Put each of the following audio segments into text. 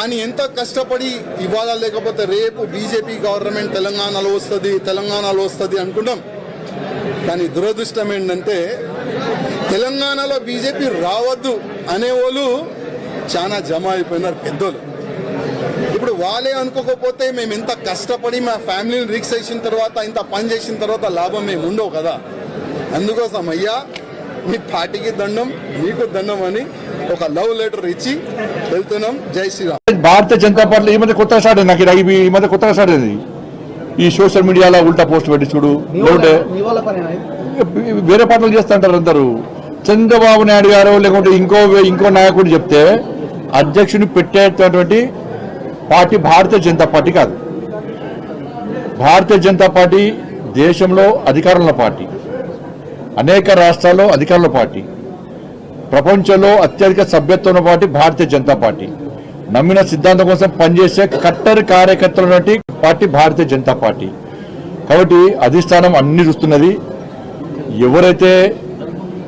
కానీ ఎంత కష్టపడి ఇవాళ లేకపోతే రేపు బీజేపీ గవర్నమెంట్ తెలంగాణలో వస్తుంది తెలంగాణలో వస్తుంది అనుకుంటాం. కానీ దురదృష్టం ఏంటంటే తెలంగాణలో బీజేపీ రావద్దు అనేవాళ్ళు చాలా జమ అయిపోయినారు పెద్దోళ్ళు. ఇప్పుడు వాళ్ళే అనుకోకపోతే మేము ఇంత కష్టపడి మా ఫ్యామిలీని రిక్స్ చేసిన తర్వాత ఇంత పని చేసిన తర్వాత లాభం మేము ఉండవు కదా. అందుకోసం అయ్యా మీ పార్టీకి దండం మీకు దండం అని ఒక లవ్ లెటర్ ఇచ్చి వెళ్తున్నాం. జై శ్రీరామ్. భారతీయ జనతా పార్టీ ఈ మధ్య కొత్తగా స్టార్ట్ అయింది నాకు ఇది ఈ మధ్య కొత్తగా స్టార్ట్ అయింది ఈ సోషల్ మీడియాలో ఉల్టా పోస్ట్ పెట్టి చూడు లేకుంటే? వేరే పార్టీలు చేస్తుంటారు అందరూ. చంద్రబాబు నాయుడు గారు లేకుంటే ఇంకో ఇంకో నాయకుడు చెప్తే అధ్యక్షుని పెట్టేటటువంటి పార్టీ భారతీయ జనతా పార్టీ కాదు. భారతీయ జనతా పార్టీ దేశంలో అధికారంలో పార్టీ. అనేక రాష్ట్రాల్లో అధికారంలో పార్టీ. ప్రపంచంలో అత్యధిక సభ్యత్వం పార్టీ భారతీయ జనతా పార్టీ. నమ్మిన సిద్ధాంతం కోసం పనిచేసే కట్టర్ కార్యకర్తలు పార్టీ భారతీయ జనతా పార్టీ. కాబట్టి అధిష్టానం అన్ని చూస్తున్నది. ఎవరైతే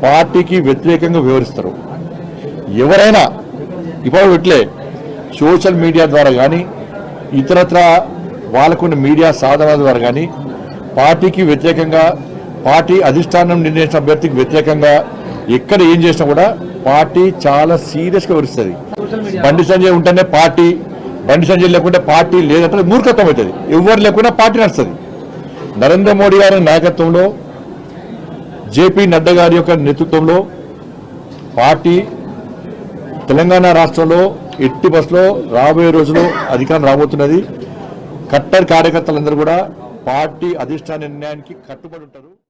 పార్టీకి వ్యతిరేకంగా వివరిస్తారో ఎవరైనా ఇప్పుడు ఇట్లే సోషల్ మీడియా ద్వారా కానీ ఇతరత్ర వాళ్ళకున్న మీడియా సాధనాల ద్వారా కానీ పార్టీకి వ్యతిరేకంగా పార్టీ అధిష్టానం నిర్ణయించిన అభ్యర్థికి వ్యతిరేకంగా ఎక్కడ ఏం చేసినా కూడా పార్టీ చాలా సీరియస్గా వివరిస్తుంది బండి సంజయ్ ఉంటేనే పార్టీ బండి సంజయ్ లేకుంటే పార్టీ లేదంటే మూర్ఖత్వం అవుతుంది. ఎవరు లేకుండా పార్టీ నడుస్తుంది. నరేంద్ర మోడీ గారి నాయకత్వంలో జేపీ నడ్డా గారి యొక్క నేతృత్వంలో పార్టీ తెలంగాణ రాష్ట్రంలో ఎట్టి బస్సులో రాబోయే రోజుల్లో అధికారం రాబోతున్నది. కట్టర్ కార్యకర్తలందరూ కూడా పార్టీ అధిష్టాన నిర్ణయానికి కట్టుబడి ఉంటారు.